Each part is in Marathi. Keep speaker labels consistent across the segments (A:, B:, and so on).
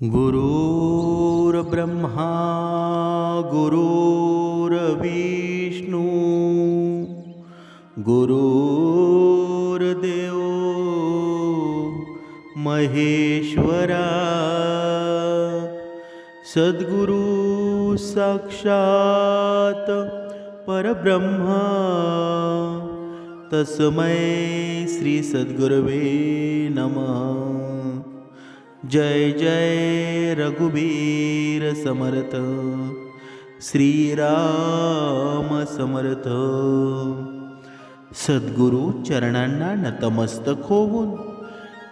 A: गुरुर्ब्रह्मा गुरुर्विष्णू गुरुर्देव महेश्वरा सद्गुरु साक्षात परब्रह्मा तस्मै श्री सद्गुरवे नमः जय जय रघुवीर समर्थ श्रीराम समर्थ. सद्गुरु चरणांना नतमस्तक होऊन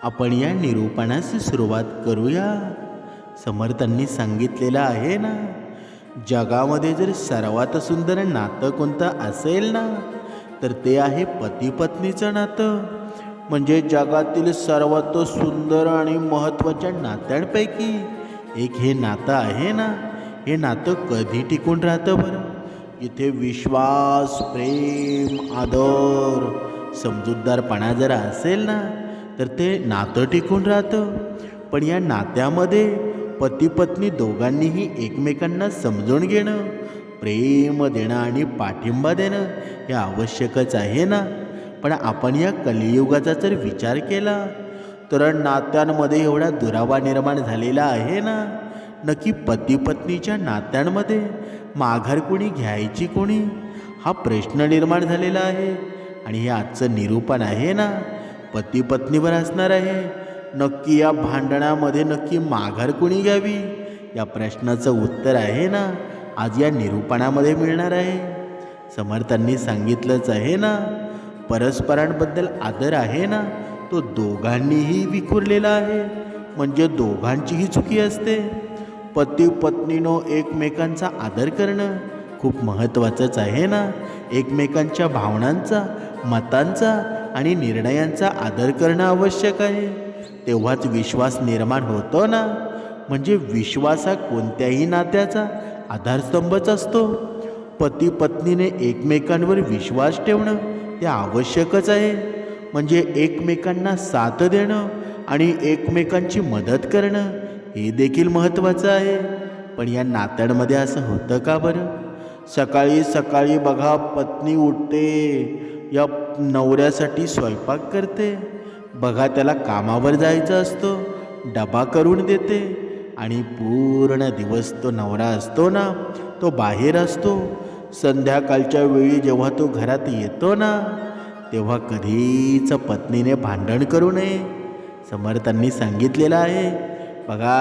A: आपण या निरूपणास सुरुवात करूया. समर्थांनी सांगितलेलं आहे ना जगामध्ये जर सर्वात सुंदर नातं कोणतं असेल ना तर ते आहे पती पत्नीचं नातं. म्हणजे जगातील सर्वात सुंदर आणि महत्त्वाच्या नात्यांपैकी एक हे नातं आहे ना? हे नातं कधी टिकून राहतं बरं? इथे विश्वास प्रेम आदर समजूतदारपणा जर असेल ना तर ते नातं टिकून राहतं. पण या नात्यामध्ये पती पत्नी दोघांनीही एकमेकांना समजून घेणं प्रेम देणं आणि पाठिंबा देणं हे आवश्यकच आहे ना? पण आपण या कलियुगाचा जर विचार केला तर नात्यांमध्ये एवढा दुरावा निर्माण झालेला आहे ना? नक्की पती पत्नीच्या नात्यांमध्ये माघार कोणी घ्यायची कोणी? हा प्रश्न निर्माण झालेला आहे आणि हे आजचं निरूपण आहे ना? पती पत्नीवर असणार आहे. नक्की या भांडणामध्ये नक्की माघार कोणी घ्यावी? या प्रश्नाचं उत्तर आहे ना? आज या निरूपणामध्ये मिळणार आहे. समर्थांनी सांगितलंच आहे ना? परस्परांबद्दल आदर आहे ना तो दोघांनीही विखुरलेला आहे. म्हणजे दोघांचीही चुकी असते. पती पत्नीनं एकमेकांचा आदर करणं खूप महत्त्वाचंच आहे ना. एकमेकांच्या भावनांचा मतांचा आणि निर्णयांचा आदर करणं आवश्यक आहे. तेव्हाच विश्वास निर्माण होतो ना. म्हणजे विश्वास हा कोणत्याही नात्याचा आधारस्तंभच असतो. पती पत्नीने एकमेकांवर विश्वास ठेवणं ते आवश्यकच आहे. म्हणजे एकमेकांना साथ देणं आणि एकमेकांची मदत करणं हे देखील महत्त्वाचं आहे. पण या नात्यांमध्ये असं होतं का बरं? सकाळी सकाळी बघा पत्नी उठते या नवऱ्यासाठी स्वयंपाक करते. बघा त्याला कामावर जायचं असतो डबा करून देते. आणि पूर्ण दिवस तो नवरा असतो ना तो बाहेर असतो. संध्याकाळच्या वेळी जेव्हा तो घरात येतो ना तेव्हा कधीच पत्नीने भांडण करू नये. समर्थांनी सांगितलेलं आहे. बघा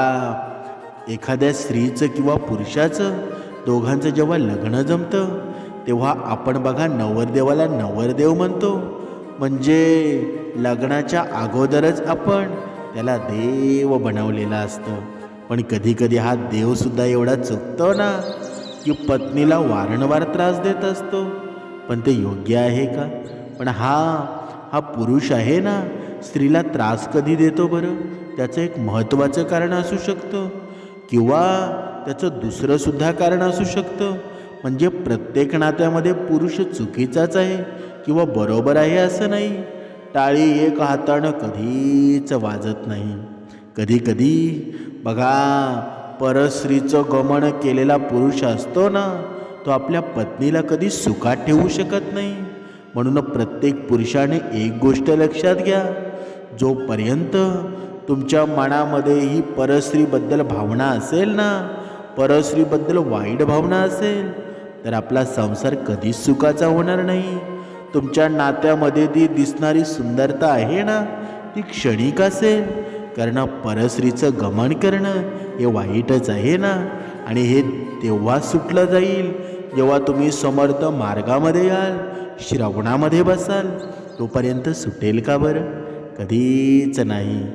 A: एखाद्या स्त्रीचं किंवा पुरुषाचं दोघांचं जेव्हा लग्न जमतं तेव्हा आपण बघा नवरदेवाला नवरदेव म्हणतो. म्हणजे लग्नाच्या अगोदरच आपण त्याला देव बनवलेला असतं. पण कधीकधी हा देवसुद्धा एवढा चुकतो ना. की पत्नीला वारंवार त्रास देत असतो. पण ते योग्य आहे का? पण हा हा पुरुष आहे ना स्त्रीला त्रास कधी देतो बरं? त्याचं एक महत्त्वाचं कारण असू शकतं. किंवा त्याचं दुसरंसुद्धा कारण असू शकतं. म्हणजे प्रत्येक नात्यामध्ये पुरुष चुकीचाच आहे किंवा बरोबर आहे असं नाही. टाळी एक हातानं कधीच वाजत नाही. कधी कधी बघा परस्त्रीचं गमन केलेला पुरुष असतो ना तो आपल्या पत्नीला कधी सुखात ठेवू शकत नाही. म्हणून प्रत्येक पुरुषाने एक गोष्ट लक्षात घ्या. जोपर्यंत तुमच्या मनामध्ये ही परस्त्रीबद्दल भावना असेल ना परस्त्रीबद्दल वाईट भावना असेल तर आपला संसार कधीच सुखाचा होणार नाही. तुमच्या नात्यामध्ये ती दिसणारी सुंदरता आहे ना ती क्षणिक असेल. कारण परस्त्रीचं गमन करणं हे वाईटच आहे ना? आणि हे तेव्हा सुटलं जाईल जेव्हा तुम्ही समर्थ मार्गामध्ये याल श्रवणामध्ये बसाल तोपर्यंत सुटेल का बरं? कधीच नाही.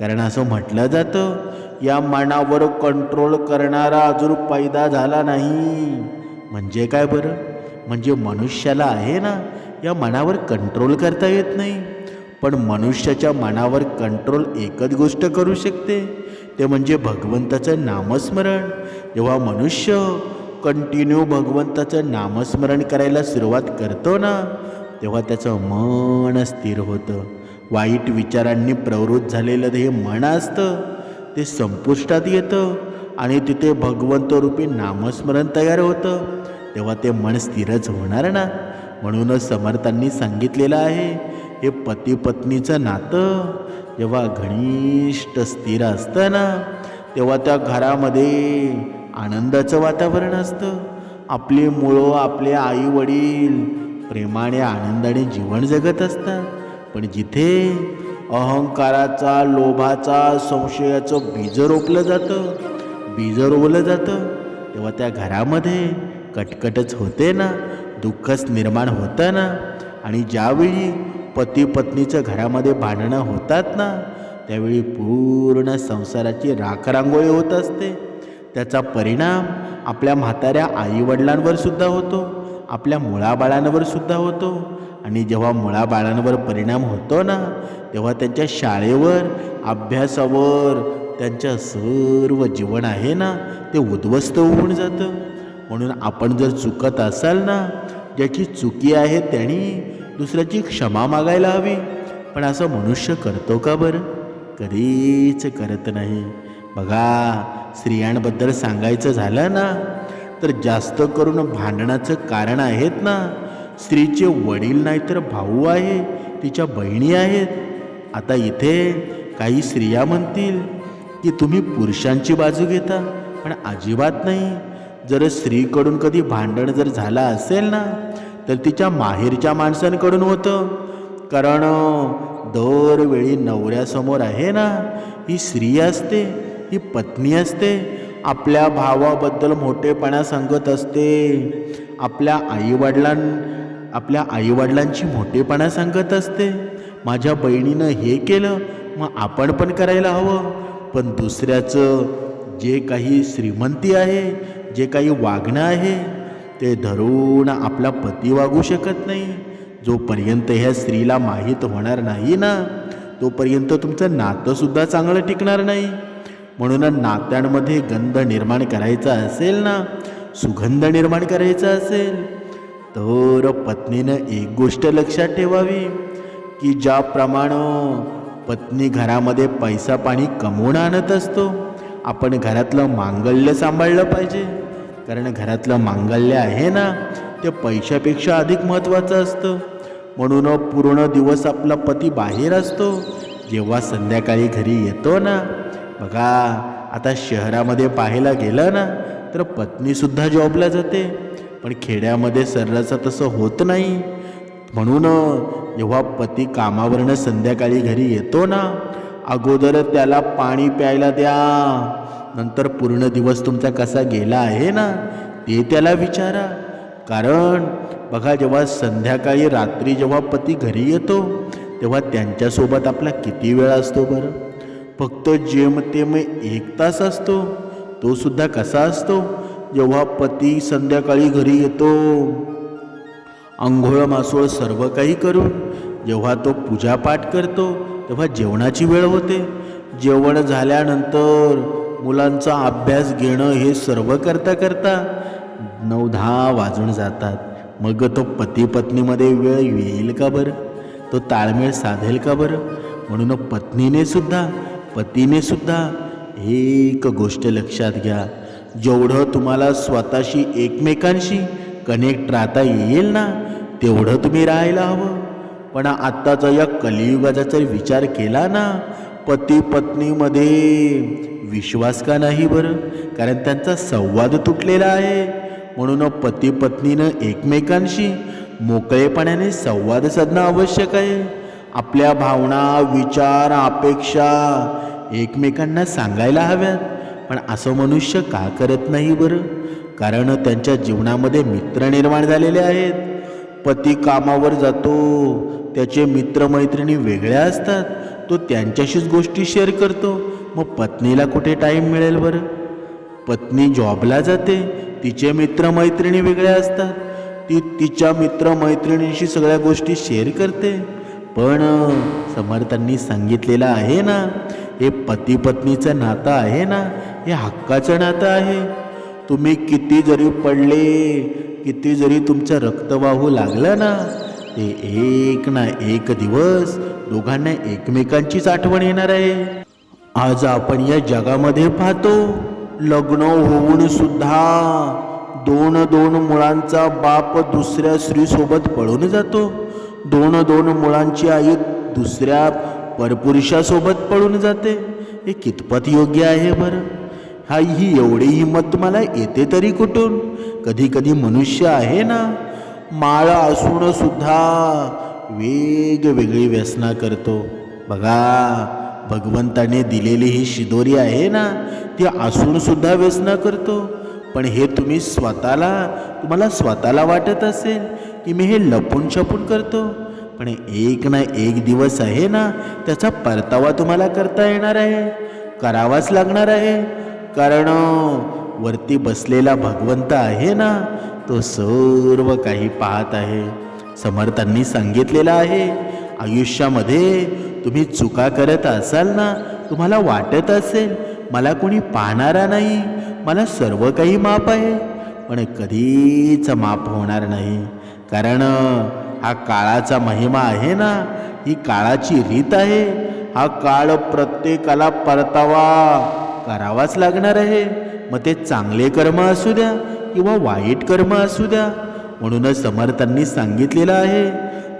A: कारण असं म्हटलं जातं या मनावर कंट्रोल करणारा अजून पैदा झाला नाही. म्हणजे काय बरं? म्हणजे मनुष्याला आहे ना या मनावर कंट्रोल करता येत नाही. पण मनुष्याच्या मनावर कंट्रोल एकच गोष्ट करू शकते ते म्हणजे भगवंताचं नामस्मरण. जेव्हा मनुष्य कंटिन्यू भगवंताचं नामस्मरण करायला सुरुवात करतो ना तेव्हा त्याचं मन स्थिर होतं. वाईट विचारांनी प्रवृत्त झालेलं हे मन असतं ते संपुष्टात येतं आणि तिथे भगवंतरूपी नामस्मरण तयार होतं. तेव्हा ते मन स्थिरच होणार ना म्हणूनच समर्थांनी सांगितलेलं आहे हे पती पत्नीचं नातं. जेव्हा घनिष्ठ स्थिर असतं ना तेव्हा त्या घरामध्ये आनंदाचं वातावरण असतं. आपली मुळं आपले आई वडील प्रेमाने आनंदाने जीवन जगत असतात. पण जिथे अहंकाराचा लोभाचा संशयाचं बीज रोपलं जातं बीज रोवलं जातं तेव्हा त्या घरामध्ये कटकटच होते ना दुःखच निर्माण होतं ना. आणि ज्यावेळी पती पत्नीचं घरामध्ये भांडणं होतात ना त्यावेळी पूर्ण संसाराची राखरांगोळी होत असते. त्याचा परिणाम आपल्या म्हाताऱ्या आईवडिलांवर सुद्धा होतो आपल्या मुळाबाळांवर सुद्धा होतो. आणि जेव्हा मुळाबाळांवर परिणाम होतो ना तेव्हा त्यांच्या शाळेवर अभ्यासावर त्यांच्या सर्व जीवन आहे ना ते उद्ध्वस्त होऊन जातं. म्हणून आपण जर चुकत असाल ना ज्याची चुकी आहे त्यांनी दुसऱ्याची क्षमा मागायला हवी. पण असं मनुष्य करतो का बरं? कधीच करत नाही. बघा स्त्रियांबद्दल सांगायचं झालं ना तर जास्त करून भांडणाचं कारण आहेत ना. स्त्रीचे वडील नाही तर भाऊ आहे तिच्या बहिणी आहेत. आता इथे काही स्त्रिया म्हणतील की तुम्ही पुरुषांची बाजू घेता पण अजिबात नाही. जर स्त्रीकडून कधी भांडण जर झालं असेल ना तर तिच्या माहेरच्या माणसांकडून होतं. कारण दरवेळी नवऱ्यासमोर आहे ना ही स्त्री असते ही पत्नी असते आपल्या भावाबद्दल मोठेपणा सांगत असते. आपल्या आईवडिलां आपल्या आईवडिलांची मोठेपणा सांगत असते. माझ्या बहिणीनं हे केलं मग आपण पण करायला हवं. पण दुसऱ्याचं जे काही श्रीमंती आहे जे काही वागणं आहे ते धरून आपला पती वागू शकत नाही. जोपर्यंत ह्या स्त्रीला माहीत होणार नाही ना तोपर्यंत तुमचं नातंसुद्धा चांगलं टिकणार नाही. म्हणून नात्यांमध्ये गंध निर्माण करायचा असेल ना सुगंध निर्माण करायचा असेल तर पत्नीनं एक गोष्ट लक्षात ठेवावी की ज्याप्रमाणे पत्नी घरामध्ये पैसा पाणी कमवून आणत असतो आपण घरातलं मांगल्य सांभाळलं पाहिजे. कारण घरातलं मांगल्य आहे ना ते पैशापेक्षा अधिक महत्त्वाचं असतं. म्हणून पूर्ण दिवस आपला पती बाहेर असतो. जेव्हा संध्याकाळी घरी येतो ना बघा आता शहरामध्ये पाहायला गेलं ना तर पत्नीसुद्धा जॉबला जाते. पण खेड्यामध्ये सर्रास तसं होत नाही. म्हणून जेव्हा पती कामावरनं संध्याकाळी घरी येतो ना अगोदर त्याला पाणी प्यायला द्या नंतर पूर्ण दिवस तुमचा कसा गेला आहे ना ते त्याला विचारा. कारण बघा जेव्हा संध्याकाळी रात्री जेव्हा पती घरी येतो तेव्हा त्यांच्यासोबत आपला किती वेळ असतो बरं? फक्त जेमतेम एक तास असतो तो सुद्धा कसा असतो? जेव्हा पती संध्याकाळी घरी येतो आंघोळ मासोळ सर्व काही करून जेव्हा तो पूजापाठ करतो तेव्हा जेवणाची वेळ होते. जेवण झाल्यानंतर मुलांचा अभ्यास घेणं हे सर्व करता करता नऊ दहा वाजून जातात. मग तो पती पत्नीमध्ये वेळ येईल का बरं? तो ताळमेळ साधेल का बरं? म्हणून पत्नीने सुद्धा पतीने सुद्धा एक गोष्ट लक्षात घ्या. जेवढं तुम्हाला स्वतःशी एकमेकांशी कनेक्ट राहता येईल ना तेवढं तुम्ही राहायला हवं. पण आत्ताचा या कलियुगाचा जर विचार केला ना पती पत्नीमध्ये विश्वास का नाही बरं? कारण त्यांचा संवाद तुटलेला आहे. म्हणून पती पत्नीनं एकमेकांशी मोकळेपणाने संवाद साधणं आवश्यक आहे. आपल्या भावना विचार अपेक्षा एकमेकांना सांगायला हव्यात. पण असं मनुष्य का करत नाही बरं? कारण त्यांच्या जीवनामध्ये मित्र निर्माण झालेले आहेत. पती कामावर जातो त्याचे मित्रमैत्रिणी वेगळ्या असतात. तो त्यांच्याशीच गोष्टी शेअर करतो. मग पत्नीला कुठे टाईम मिळेल बरं? पत्नी जॉबला जाते तिचे मित्रमैत्रिणी वेगळ्या असतात. ती तिच्या मित्रमैत्रिणींशी सगळ्या गोष्टी शेअर करते. पण समर्थांनी सांगितलेलं आहे ना हे पती पत्नीचं नातं आहे ना हे हक्काचं नातं आहे. तुम्ही किती जरी पडले किती जरी तुमचं रक्त वाहू लागलं ना ते एक ना एक दिवस दोघांना एकमेकांचीच आठवण येणार आहे. आज आपण या जगामध्ये पाहतो लग्न होऊन सुद्धा दोन दोन मुलांचा बाप दुसऱ्या स्त्रीसोबत पळून जातो. दोन दोन मुलांची आई दुसऱ्या परपुरुषासोबत पळून जाते. हे कितपत योग्य आहे बरं? हा ही एवढी हिंमत मला येते तरी कुठून? कधी कधी मनुष्य आहे ना माळ असून सुद्धा वेगवेगळी व्यसना करतो. बघा भगवंताने दिलेली ही शिदोरी आहे ना ती असूनसुद्धा व्यसना करतो. पण हे तुम्ही स्वतःला तुम्हाला स्वतःला वाटत असेल की मी हे लपून छपून करतो. पण एक ना एक दिवस आहे ना त्याचा परतावा तुम्हाला करता येणार आहे. करावाच लागणार आहे. कारण वरती बसलेला भगवंत आहे ना तो सर्व काही पाहत आहे. समर्थांनी सांगितलेलं आहे आयुष्यामध्ये तुम्ही चुका करत असाल ना तुम्हाला वाटत असेल मला कोणी पाहणारा नाही मला सर्व काही माप आहे पण कधीच माप होणार नाही. कारण हा काळाचा महिमा आहे ना ही काळाची रीत आहे हा काळ प्रत्येकाला परतावा करावाच लागणार आहे. मग ते चांगले कर्म असू द्या किंवा वाईट कर्म असू द्या म्हणूनच समर्थांनी सांगितलेलं आहे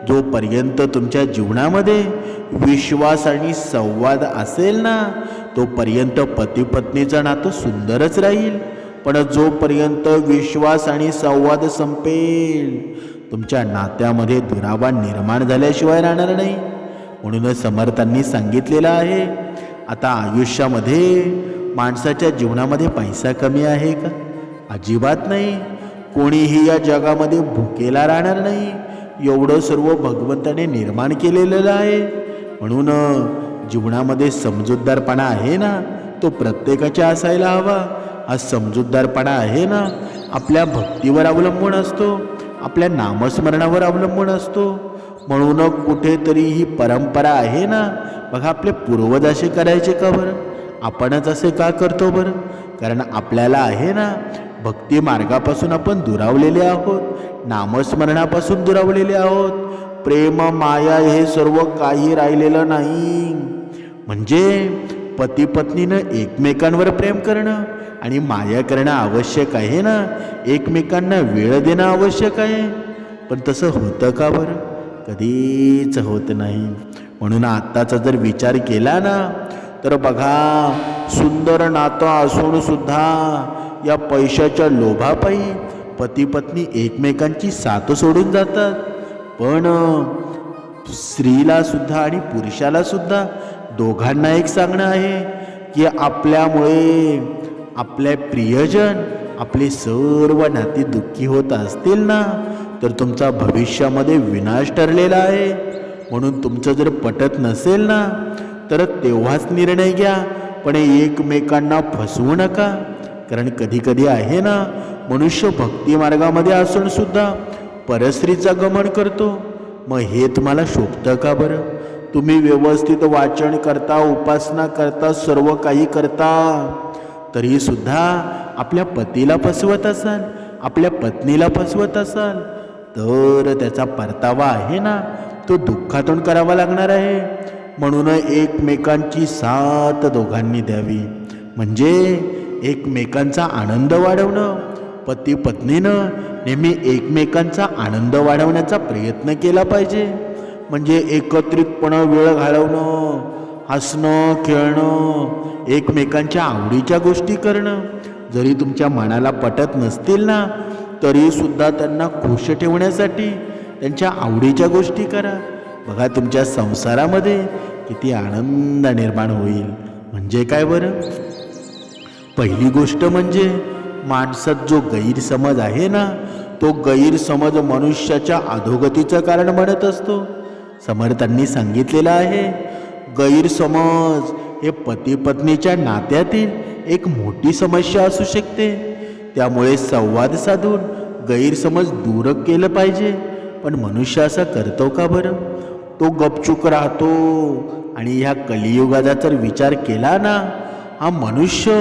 A: जोपर्यंत तुमच्या जीवनामध्ये विश्वास आणि संवाद असेल ना तोपर्यंत पती पत्नीचं नातं सुंदरच राहील. पण जोपर्यंत विश्वास आणि संवाद संपेल तुमच्या नात्यामध्ये दुरावा निर्माण झाल्याशिवाय राहणार नाही. म्हणूनच समर्थांनी सांगितलेलं आहे आता आयुष्यामध्ये माणसाच्या जीवनामध्ये पैसा कमी आहे का? अजिबात नाही. कोणीही या जगामध्ये भुकेला राहणार नाही. एवढं सर्व भगवंताने निर्माण केलेलं आहे. म्हणून जीवनामध्ये समजूतदारपणा आहे ना तो प्रत्येकाच्या असायला हवा. हा समजूतदारपणा आहे ना आपल्या भक्तीवर अवलंबून असतो आपल्या नामस्मरणावर अवलंबून असतो. म्हणून कुठेतरी ही परंपरा आहे ना बघा आपले पूर्वज असे करायचे का बरं? आपणच असे का करतो बरं? कारण आपल्याला आहे ना भक्ती मार्गापासून आपण दुरावलेले आहोत. नामस्मरणापासून दुरावलेले आहोत. प्रेम माया हे सर्व काही राहिलेलं नाही. म्हणजे पती पत्नीनं एकमेकांवर प्रेम करणं आणि माया करणं आवश्यक आहे ना? एकमेकांना वेळ देणं आवश्यक आहे. पण तसं होतं का बरं? कधीच होत नाही. म्हणून आत्ताचा जर विचार केला ना तर बघा सुंदर नातं असून सुद्धा या पैशाच्या लोभापायी पती पत्नी एकमेकांची साथ सोडून जातात. पण स्त्रीला सुद्धा आणि पुरुषाला सुद्धा दोघांना एक सांगणं आहे की आपल्यामुळे आपले प्रियजन आपले सर्व नाती दुःखी होत असतील ना तर तुमचा भविष्यामध्ये विनाश ठरलेला आहे. म्हणून तुमचं जर पटत नसेल ना तर तेव्हाच निर्णय घ्या पण एकमेकांना फसवू नका. कारण कधीकधी आहे ना मनुष्य भक्ती मार्गामध्ये असून परस्त्रीचा गमन करतो. मग हे तुम्हाला शोभतं का बरं? तुम्ही व्यवस्थित वाचन करता उपासना करता सर्व काही करता तरीसुद्धा आपल्या पतीला फसवत असाल आपल्या पत्नीला फसवत असाल तर त्याचा परतावा आहे ना तो दुःखातून करावा लागणार आहे. म्हणून एकमेकांची साथ दोघांनी द्यावी. म्हणजे एकमेकांचा आनंद वाढवणं. पती पत्नीनं नेहमी एकमेकांचा आनंद वाढवण्याचा प्रयत्न केला पाहिजे. म्हणजे एकत्रितपणं वेळ घालवणं हसणं खेळणं एकमेकांच्या आवडीच्या गोष्टी करणं. जरी तुमच्या मनाला पटत नसतील ना तरीसुद्धा त्यांना खुश ठेवण्यासाठी त्यांच्या आवडीच्या गोष्टी करा. बघा तुमच्या संसारामध्ये किती आनंद निर्माण होईल. म्हणजे काय बरं? पहिली गोष्ट म्हणजे माणसात जो गैरसमज आहे ना तो गैरसमज मनुष्याच्या अधोगतीचं कारण बनत असतो. समर्थांनी सांगितलेलं आहे गैरसमज हे पती पत्नीच्या नात्यातील एक मोठी समस्या असू शकते. त्यामुळे संवाद साधून गैरसमज दूर केलं पाहिजे. पण मनुष्य असा करतो का बरं? तो गपचूक राहतो आणि ह्या कलियुगाचा जर विचार केला ना हा मनुष्य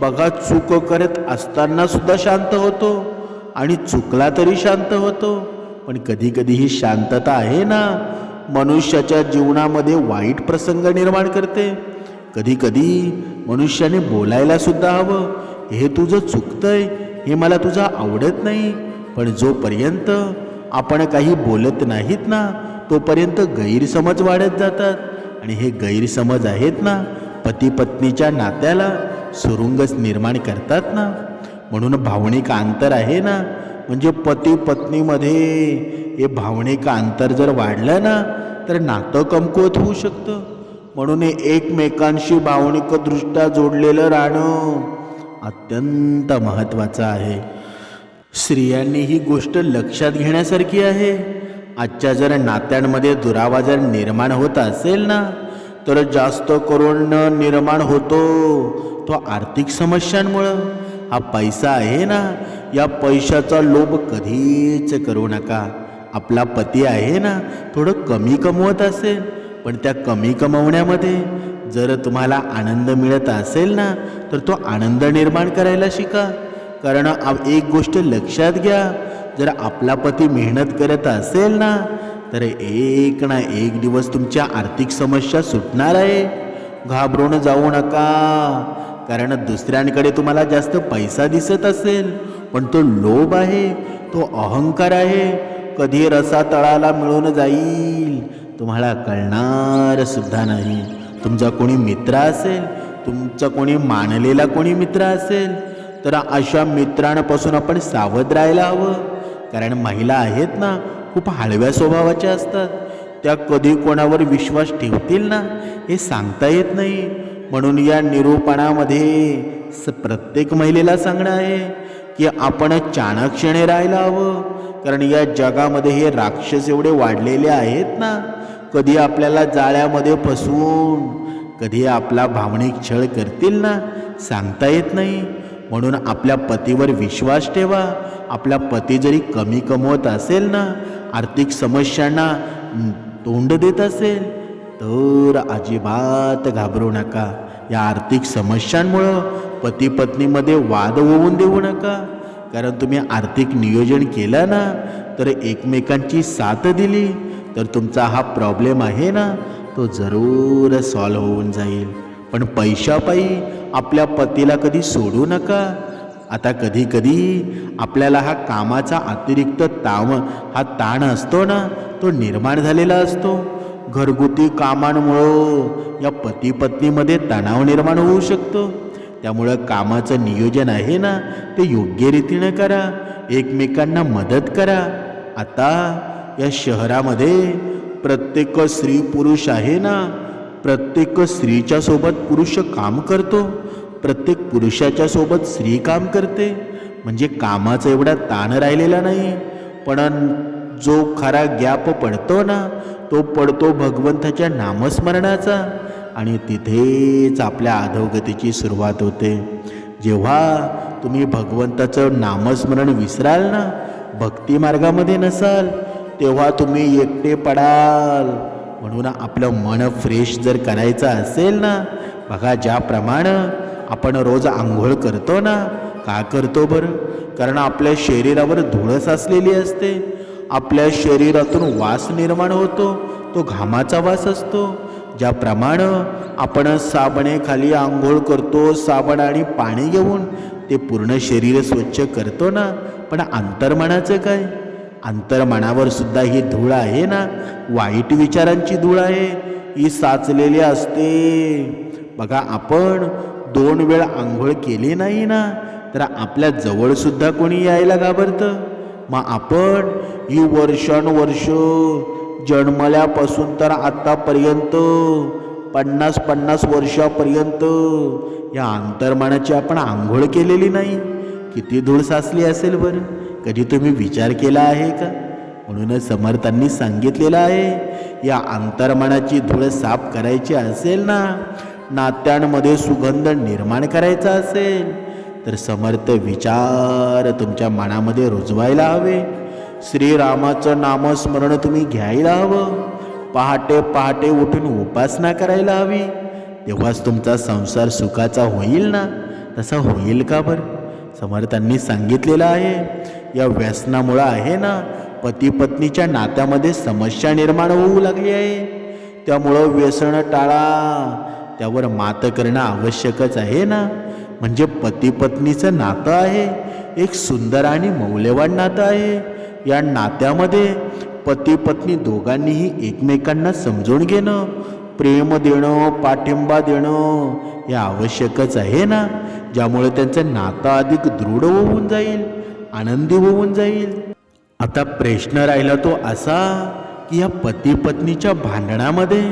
A: बघा चूक करत असताना सुद्धा शांत होतो आणि चुकला तरी शांत होतो. पण कधी कधी ही शांतता आहे ना मनुष्याच्या जीवनामध्ये वाईट प्रसंग निर्माण करते. कधी कधी मनुष्याने बोलायला सुद्धा हवं हे तुझं चुकतंय हे मला तुझं आवडत नाही. पण जोपर्यंत आपण काही बोलत नाहीत ना तोपर्यंत गैरसमज वाढत जातात. आणि हे गैरसमज आहेत ना पती पत्नीच्या नात्याला सुरुंगच निर्माण करतात ना. म्हणून भावनिक अंतर आहे ना. म्हणजे पती पत्नीमध्ये हे भावनिक अंतर जर वाढलं ना तर नातं कमकुवत होऊ शकतं. म्हणून हे एकमेकांशी भावनिकदृष्ट्या जोडलेलं राहणं अत्यंत महत्त्वाचं आहे. स्त्रियांनी ही गोष्ट लक्षात घेण्यासारखी आहे. आजच्या जर नात्यांमध्ये दुरावा जर निर्माण होत असेल ना तर जास्त करून निर्माण होतो. तो आर्थिक समस्यांमुळं. हा पैसा आहे ना या पैशाचा लोभ कधीच करू नका. आपला पती आहे ना थोडं कमी कमवत असेल पण त्या कमी कमवण्यामध्ये जर तुम्हाला आनंद मिळत असेल ना तर तो आनंद निर्माण करायला शिका. कारण एक गोष्ट लक्षात घ्या जर आपला पती मेहनत करत असेल ना तर एक ना एक दिवस तुमच्या आर्थिक समस्या सुटणार आहे. घाबरून जाऊ नका. कारण दुसऱ्यांकडे तुम्हाला जास्त पैसा दिसत असेल पण तो लोभ आहे तो अहंकार आहे. कधी रसा तळाला मिळून जाईल तुम्हाला कळणार सुद्धा नाही. तुमचा कोणी मित्र असेल तुमचा कोणी मानलेला कोणी मित्र असेल तर अशा मित्रांपासून आपण सावध राहायला हवं. कारण महिला आहेत ना खूप हळव्या स्वभावाच्या असतात. त्या कधी कोणावर विश्वास ठेवतील ना हे सांगता येत नाही. म्हणून या निरूपणामध्ये स प्रत्येक महिलेला सांगणं आहे की आपण चाणक्षणे राहायला हवं. कारण या जगामध्ये हे राक्षस एवढे वाढलेले आहेत ना कधी आपल्याला जाळ्यामध्ये फसवून कधी आपला भावनिक छळ करतील ना सांगता येत नाही. म्हणून आपल्या पतीवर विश्वास ठेवा. आपला पती जरी कमी कमवत असेल ना आर्थिक समस्यांना तोंड देत असेल तर अजिबात घाबरू नका. या आर्थिक समस्यांमुळं पती पत्नीमध्ये वाद होऊन देऊ नका. कारण तुम्ही आर्थिक नियोजन केलं ना तर एकमेकांची साथ दिली तर तुमचा हा प्रॉब्लेम आहे ना तो जरूर सॉल्व होऊन जाईल. पण पैशापायी आपल्या पतीला कधी सोडू नका. आता कधी कधी आपल्याला हा कामाचा अतिरिक्त ताव हा ताण असतो ना तो निर्माण झालेला असतो. घरगुती कामांमुळं या पती पत्नीमध्ये तणाव निर्माण होऊ शकतो. त्यामुळं कामाचं नियोजन आहे ना ते योग्य रीतीनं करा एकमेकांना मदत करा. आता या शहरामध्ये प्रत्येक स्त्री पुरुष आहे ना प्रत्येक स्त्रीच्या सोबत पुरुष काम करतो प्रत्येक पुरुषाच्या सोबत स्त्री काम करते. म्हणजे कामाचा एवढा ताण राहिलेला नाही. पण जो खरा गॅप पडतो ना तो पडतो भगवंताच्या नामस्मरणाचा. आणि तिथेच आपल्या अधोगतीची सुरुवात होते. जेव्हा तुम्ही भगवंताचं नामस्मरण विसराल ना भक्तिमार्गामध्ये नसाल तेव्हा तुम्ही एकटे पडाल. म्हणून आपलं मन फ्रेश जर करायचं असेल ना बघा ज्याप्रमाणे आपण रोज आंघोळ करतो ना का करतो बरं? कारण आपल्या शरीरावर धुळस साचलेली असते. आपल्या शरीरातून वास निर्माण होतो तो घामाचा वास असतो. ज्याप्रमाणे आपण साबणेखाली आंघोळ करतो साबण आणि पाणी घेऊन ते पूर्ण शरीर स्वच्छ करतो ना पण अंतर्मनाचं काय? अंतर्मनावर सुद्धा ही धूळ आहे ना? वाईट विचारांची धूळ आहे. ही साचलेली असते. बघा आपण दोन वेळ आंघोळ केली नाही ना तर आपल्या जवळसुद्धा कोणी यायला घाबरतं? मग आपण ही वर्षानुवर्ष जन्मल्यापासून तर आत्तापर्यंत पन्नास पन्नास वर्षापर्यंत या अंतर्मनाची आपण आंघोळ केलेली नाही. किती धूळ साचली असेल बरं? कधी तुम्ही विचार केला आहे का? म्हणूनच समर्थांनी सांगितलेलं आहे या अंतर्मनाची धूळ साफ करायची असेल ना नात्यांमध्ये सुगंध निर्माण करायचा असेल तर समर्थ विचार तुमच्या मनामध्ये रुजवायला हवे. श्रीरामाचं नामस्मरण तुम्ही घ्यायला हवं. पहाटे पहाटे उठून उपासना करायला हवी. तेव्हाच तुमचा संसार सुखाचा होईल ना? तसा होईल का बरं? समर्थांनी सांगितलेलं आहे या व्यसनामुळं आहे ना पती पत्नीच्या नात्यामध्ये समस्या निर्माण होऊ लागली आहे. त्यामुळं व्यसन टाळा. त्यावर मात करणं आवश्यकच आहे ना. म्हणजे पती पत्नीचं नातं आहे एक सुंदर आणि मौल्यवान नातं आहे. या नात्यामध्ये पती पत्नी दोघांनीही एकमेकांना समजून घेणं प्रेम देणं पाठिंबा देणं हे आवश्यकच आहे ना. ज्यामुळे त्यांचं नातं अधिक दृढ होऊन जाईल. आनंदी होऊन जाईल. आता प्रश्न राहिला तो असा की या पती पत्नीच्या भांडणामध्ये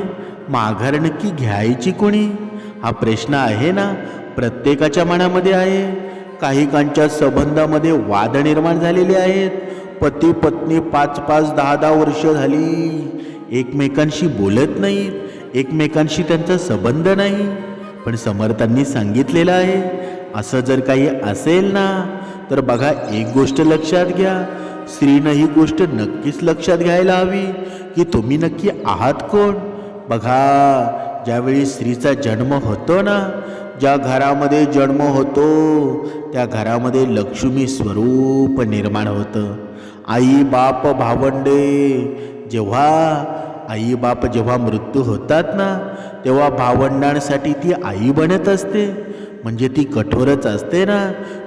A: माघार नक्की घ्यायची कोणी? हा प्रश्न आहे ना प्रत्येकाच्या मनामध्ये आहे. काहीकांच्या संबंधामध्ये वाद निर्माण झालेले आहेत. पती पत्नी पाच पाच दहा दहा वर्ष झाली. एकमेकांशी बोलत नाहीत. एकमेकांशी त्यांचा संबंध नाही. पण समर्थांनी सांगितलेलं आहे. असं जर काही असेल ना तर बघा एक गोष्ट लक्षात घ्या. स्त्रीनं ही गोष्ट नक्कीच लक्षात घ्यायला हवी की तुम्ही नक्की आहात कोण? बघा ज्यावेळी स्त्रीचा जन्म होतो ना ज्या घरामध्ये जन्म होतो त्या घरामध्ये लक्ष्मी स्वरूप निर्माण होतं. आई बाप भावंडे जेव्हा आई बाप जेव्हा मृत्यू होतात ना तेव्हा भावंडांसाठी ती आई बनत असते. म्हणजे ती कठोरच असते ना?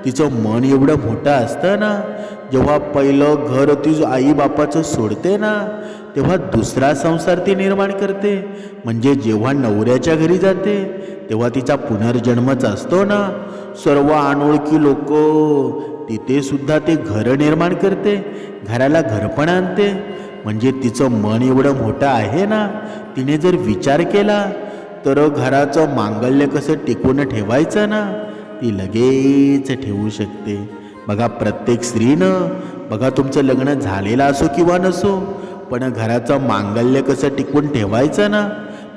A: तिचं मन एवढं मोठं असतं ना? जेव्हा पहिलं घर ती आईबापाचं सोडते ना तेव्हा दुसरा संसार ती निर्माण करते. म्हणजे जेव्हा नवऱ्याच्या घरी जाते तेव्हा तिचा पुनर्जन्मच असतो ना? सर्व अनोळखी लोक तिथे सुद्धा ते घर निर्माण करते घराला घरपण आणते. म्हणजे तिचं मन एवढं मोठं आहे ना? तिने जर विचार केला तर घराचं मांगल्य कसं टिकून ठेवायचं ना ती लगेच ठेवू शकते. बघा प्रत्येक स्त्रीनं बघा तुमचं लग्न झालेलं असो किंवा नसो पण घराचं मांगल्य कसं टिकून ठेवायचं ना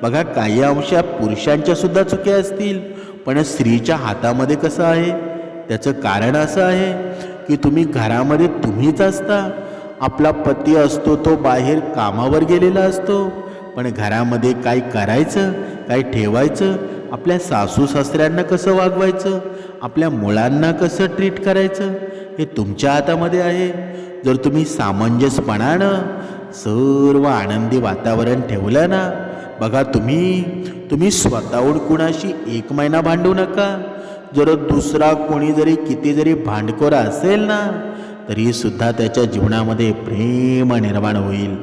A: बघा काही अंशात पुरुषांच्या सुद्धा चुक्या असतील पण स्त्रीच्या हातामध्ये कसं आहे? त्याचं कारण असं आहे की तुम्ही घरामध्ये तुम्हीच असता. आपला पती असतो तो बाहेर कामावर गेलेला असतो. पण घरामध्ये काय करायचं काय ठेवायचं आपल्या सासू सासऱ्यांना कसं वागवायचं आपल्या मुलांना कसं ट्रीट करायचं हे तुमच्या हातामध्ये आहे. जर तुम्ही सामंजस्यपणानं सर्व आनंदी वातावरण ठेवलं ना बघा तुम्ही तुम्ही स्वतःहून कुणाशी एक महिना भांडू नका. जर दुसरा कोणी जरी किती जरी भांडखोर असेल ना तरीसुद्धा त्याच्या जीवनामध्ये प्रेम निर्माण होईल.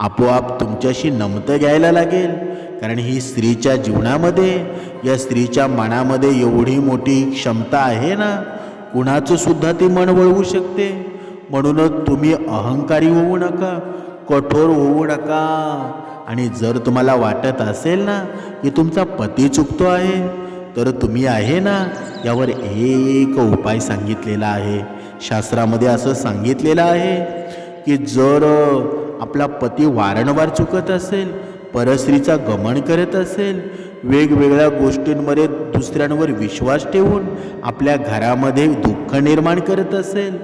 A: आपोआप तुमच्याशी नमतं घ्यायला लागेल. कारण ही स्त्रीच्या जीवनामध्ये या स्त्रीच्या मनामध्ये एवढी मोठी क्षमता आहे ना कुणाचं सुद्धा ती मन वळवू शकते? म्हणूनच तुम्ही अहंकारी होऊ नका कठोर होऊ नका. आणि जर तुम्हाला वाटत असेल ना की तुमचा पती चुकतो आहे तर तुम्ही आहे ना यावर एक उपाय सांगितलेला आहे. शास्त्रामध्ये असं सांगितलेलं आहे की जर आपला पती वारंवार चुकत असेल परस्त्रीचा गमन करत असेल वेगवेगळ्या गोष्टींमध्ये दुसऱ्यांवर विश्वास ठेवून आपल्या घरामध्ये दुःख निर्माण करत असेल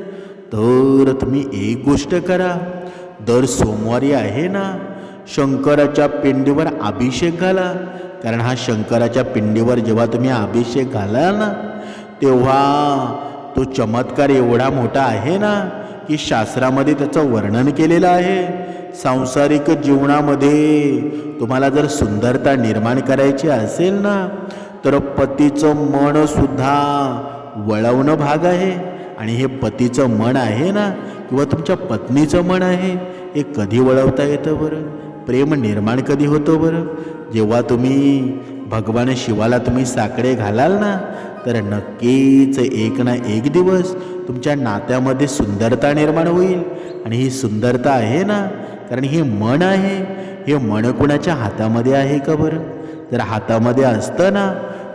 A: तर तुम्ही एक गोष्ट करा. दर सोमवारी आहे ना शंकराच्या पिंडीवर अभिषेक घाला. कारण हा शंकराच्या पिंडीवर जेव्हा तुम्ही अभिषेक घाला ना तेव्हा तो चमत्कार एवढा मोठा आहे ना की शास्त्रामध्ये त्याचं वर्णन केलेलं आहे. सांसारिक जीवनामध्ये तुम्हाला जर सुंदरता निर्माण करायची असेल ना तर पतीचं मनसुद्धा वळवणं भाग आहे. आणि हे पतीचं मन आहे ना किंवा तुमच्या पत्नीचं मन आहे हे कधी वळवता येतं बरं? प्रेम निर्माण कधी होतं बरं? जेव्हा तुम्ही भगवान शिवाला तुम्ही साकडे घालाल ना तर नक्कीच एक ना एक दिवस तुमच्या नात्यामध्ये सुंदरता निर्माण होईल. आणि ही सुंदरता आहे ना कारण हे मन आहे. हे मन कुणाच्या हातामध्ये आहे का बरं? जर हातामध्ये असतं ना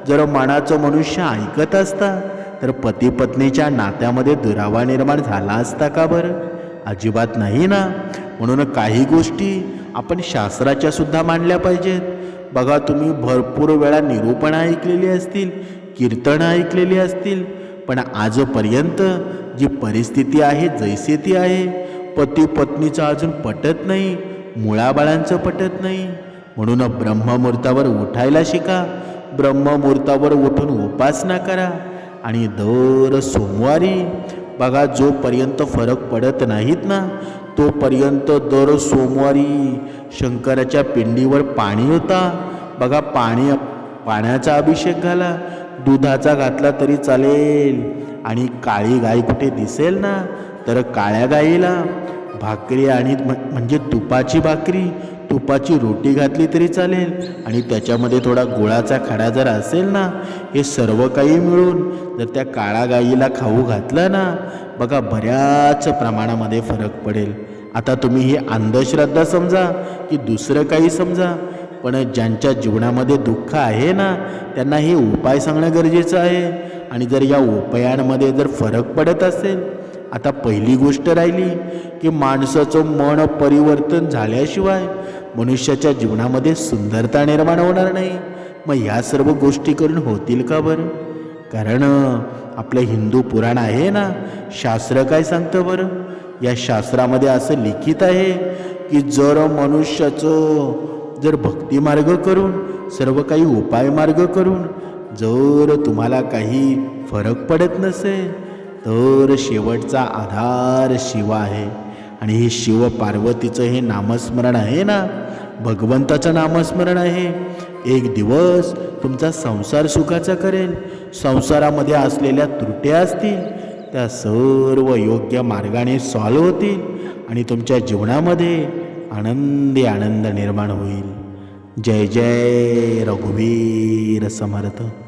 A: जर मनाचं मनुष्य ऐकत असता तर पती पत्नीच्या नात्यामध्ये दुरावा निर्माण झाला असता का बरं? अजिबात नाही ना. म्हणून काही गोष्टी आपण शास्त्राच्या सुद्धा मांडल्या पाहिजेत. बघा तुम्ही भरपूर वेळा निरूपणं ऐकलेली असतील. कीर्तनं ऐकलेली असतील. पण आजपर्यंत जी परिस्थिती आहे जैसे ती आहे पती पत्नीचं अजून पटत नाही मुळाबाळांचं पटत नाही. म्हणून ब्रह्ममुहूर्तावर उठायला शिका. ब्रह्ममुहूर्तावर उठून उपासना करा. आणि दर सोमवारी बघा जोपर्यंत फरक पडत नाहीत ना तोपर्यंत दर सोमवारी शंकराच्या पिंडीवर पाणी होता. बघा पाणी पाण्याचा अभिषेक घाला दुधाचा घातला तरी चालेल. आणि काळी गाय कुठे दिसेल ना तर काळ्या गाईला भाकरी आणि म्हणजे तुपाची भाकरी. तुपाची रोटी घातली तरी चालेल. आणि त्याच्यामध्ये थोडा गुळाचा खडा जर असेल ना हे सर्व काही मिळून जर त्या काळ्या गाईला खाऊ घातलं ना बघा बऱ्याच प्रमाणामध्ये फरक पडेल. आता तुम्ही ही अंधश्रद्धा समजा की दुसरं काही समजा पण ज्यांच्या जीवनामध्ये दुःख आहे ना त्यांना हे उपाय सांगणं गरजेचं आहे. आणि जर या उपायांमध्ये जर फरक पडत असेल आता पहिली गोष्ट राहिली की माणसाचं मन परिवर्तन झाल्याशिवाय मनुष्याच्या जीवनामध्ये सुंदरता निर्माण होणार नाही. मग ह्या सर्व गोष्टी करून होतील का बरं? कारण आपलं हिंदू पुराण आहे ना शास्त्र काय सांगतं बरं? या शास्त्रामध्ये असं लिखित आहे की जर मनुष्याचं जर भक्ती मार्ग करून सर्व काही उपाय मार्ग करून जर तुम्हाला काही फरक पडत नसेल तर शेवटचा आधार शिव आहे. आणि हे शिव पार्वतीचं हे नामस्मरण आहे ना? भगवंताचं नामस्मरण आहे. एक दिवस तुमचा संसार सुखाचा करेल. संसारामध्ये असलेल्या त्रुट्या असतील त्या सर्व योग्य मार्गाने सॉल्व होतील. आणि तुमच्या जीवनामध्ये आनंदी आनंद निर्माण होईल. जय जय रघुवीर समर्थ.